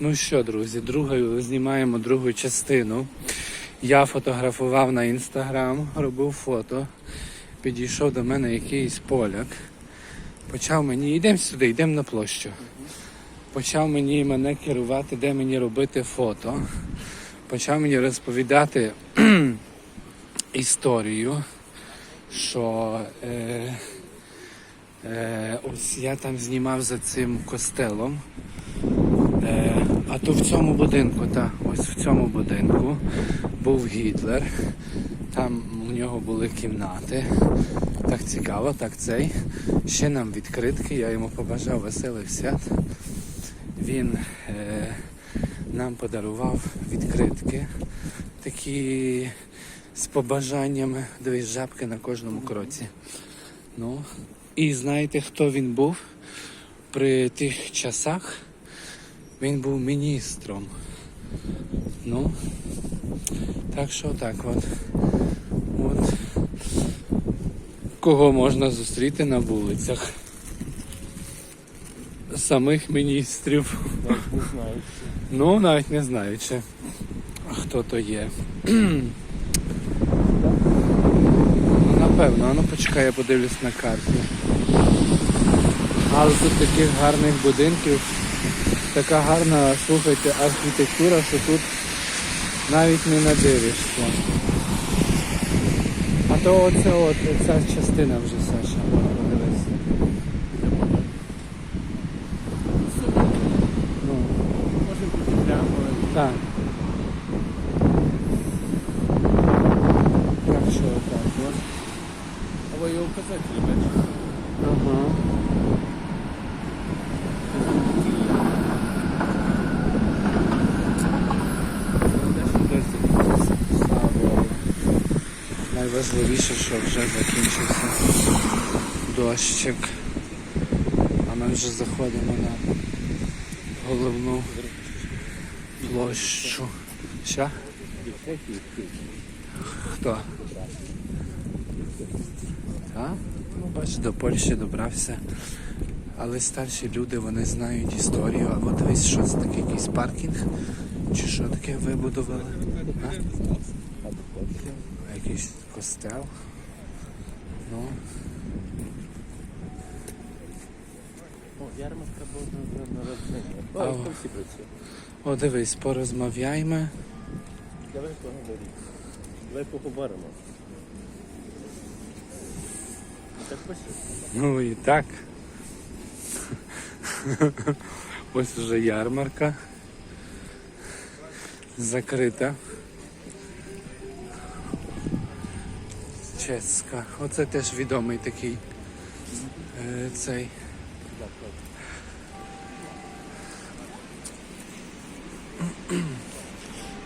Ну що, друзі, другою знімаємо другу частину. Я фотографував на інстаграм, робив фото. Підійшов до мене якийсь поляк. Почав мені, йдемо сюди, йдемо на площу. Почав мені мене керувати, де мені робити фото. Почав мені розповідати історію, що е, е, ось я там знімав за цим костелом. Е, то в цьому будинку, та, ось в цьому будинку був Гітлер. Там у нього були кімнати. Так цікаво, так цей. Ще нам відкритки, я йому побажав веселих свят. Він е, нам подарував відкритки, такі з побажаннями, дивись, жабки на кожному кроці. Ну, і знаєте, хто він був при тих часах? Він був міністром. Ну, так що так от. От. Кого можна зустріти на вулицях? Самих міністрів. Навіть не знаю. Ну, навіть не знаючи, хто то є. Напевно, ну почекай, я подивлюсь на карті. Але тут таких гарних будинків, така гарна, слухайте, архітектура, що тут навіть не надивишся. А то оце от, ця частина вже, Саша, подивись. Ну, Може бути прямо. так. Що так. Або його указателі бачиш. Ага. Найважливіше, що вже закінчився дощик. А ми вже заходимо на головну площу. Що? Хто? Так? Ну, бач, до Польщі добрався. Але старші люди вони знають історію. А от дивись, що це таке якийсь паркінг? Чи що таке вибудували? А? Якийсь костел. Ну, О, ярмарка була на народження. О, о. всі працює. о, дивись, порозмовляймо. Давай поговоримо. Давай поговоримо. Ну, Так. Ну і так. Ось уже ярмарка. Закрита. Чеська. Оце теж відомий такий е, цей.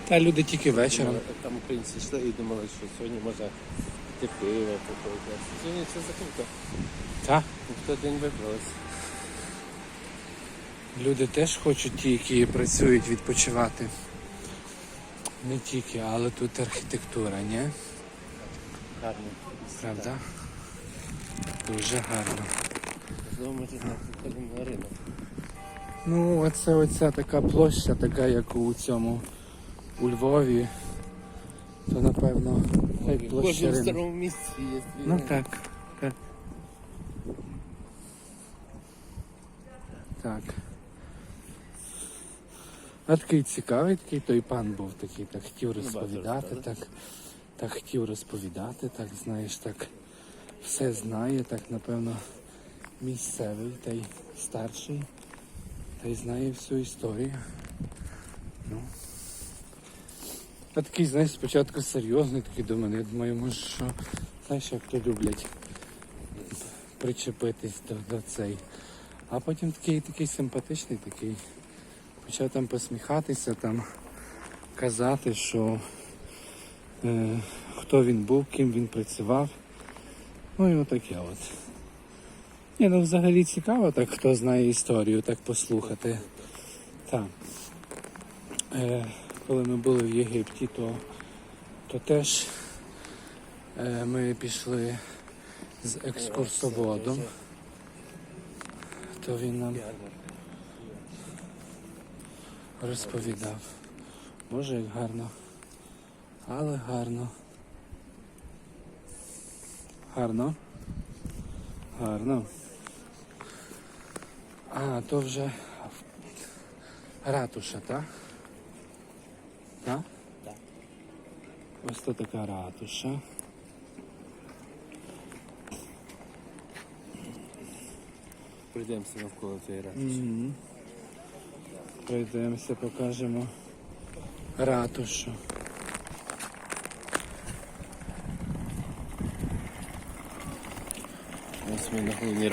Та люди тільки вечором. Там українці йшли і думали, що сьогодні може ти пиво попити. Сьогодні все закрито. Та? Ніхто день вибралися. Люди теж хочуть ті, які працюють, відпочивати. Не тільки, але тут архітектура, ні? Гарно. Правда? Дуже гарно. Знову може ходимо на ринок. Ну, оце оця така площа, така як у цьому у Львові. То напевно хай площа. ринок. старому місці є Ну так, так. Так. А такий цікавий, такий той пан був такий, так хотів розповідати, бачиш, так, так хотів розповідати, так знаєш, так все знає, так напевно місцевий та й старший, та й знає всю історію. Ну. А такий, знаєш, спочатку серйозний, такий до мене. Я думаю, може, що знаєш, як то люблять причепитись до, до цей. А потім такий такий симпатичний, такий. Почав там посміхатися, там казати, що хто він був, ким він працював. Ну і отаке от. Ні, ну взагалі цікаво, так хто знає історію, так послухати. Так. Е, коли ми були в Єгипті, то, то теж е, ми пішли з екскурсоводом. То він нам. розповідав. Боже, як гарно. Але гарно. Гарно. Гарно. А, то вже ратуша, так? Так? Так. Ось то така ратуша. Прийдемося навколо цієї речі. Угу. Пройдемося, покажемо ратушу. Ось ми на головній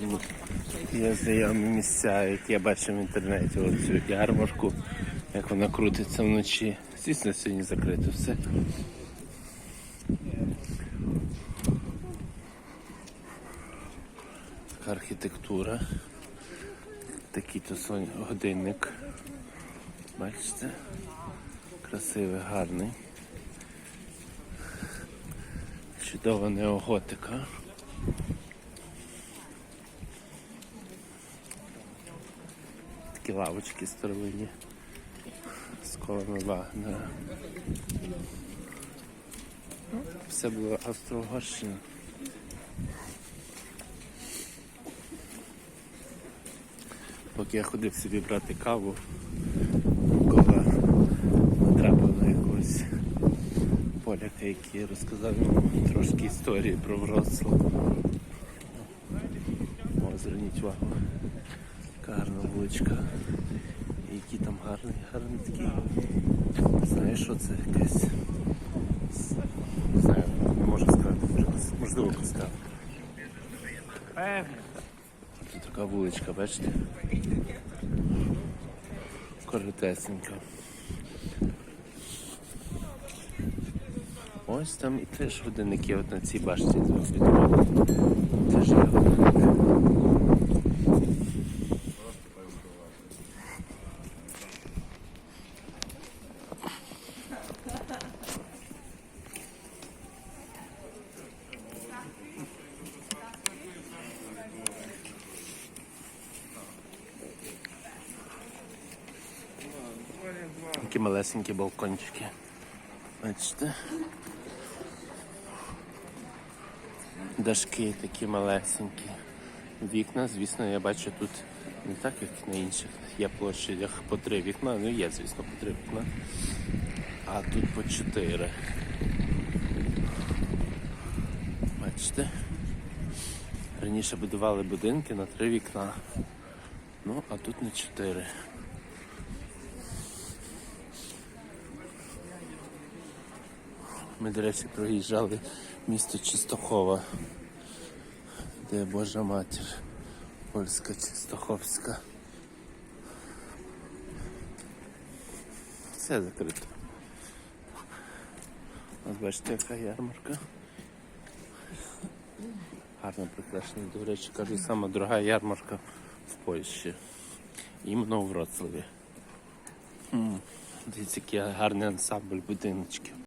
тут є знайомі місця, які я бачив в інтернеті. От цю ярмарку, як вона крутиться вночі. Звісно, сьогодні закрито все. Така архітектура. Такий то годинник. Бачите? Красивий, гарний. Чудова неоготика. Такі лавочки старовинні. З колами Вагнера. Все було Австро-Угорщина. Поки я ходив собі брати каву, коли натрапив на якогось поляка, який розказав мені трошки історії про Вроцлав. Зверніть увагу. Гарна вуличка. І який там гарний, гарний такий. Знаю, що це якесь. Не знаю, не можу сказати, можливо, можливо. Тут така вуличка, бачите? Коротесенька. Ось там і теж годинники от на цій башті. Теж є годинник. Такі малесенькі балкончики. Бачите? Дашки такі малесенькі. Вікна, звісно, я бачу тут не так, як на інших. Є площадях по три вікна, ну є, звісно, по три вікна. А тут по чотири. Бачите? Раніше будували будинки на три вікна. Ну, а тут на чотири. Ми, до речі, проїжджали місто Чистохова, де Божа матір, польська Чистоховська. Все закрито. Ось бачите, яка ярмарка. Гарно прикрашена, до речі, кажу, сама дорога ярмарка в Польщі. Іменно у Вроцлаві. Дивіться, який гарний ансамбль будиночків.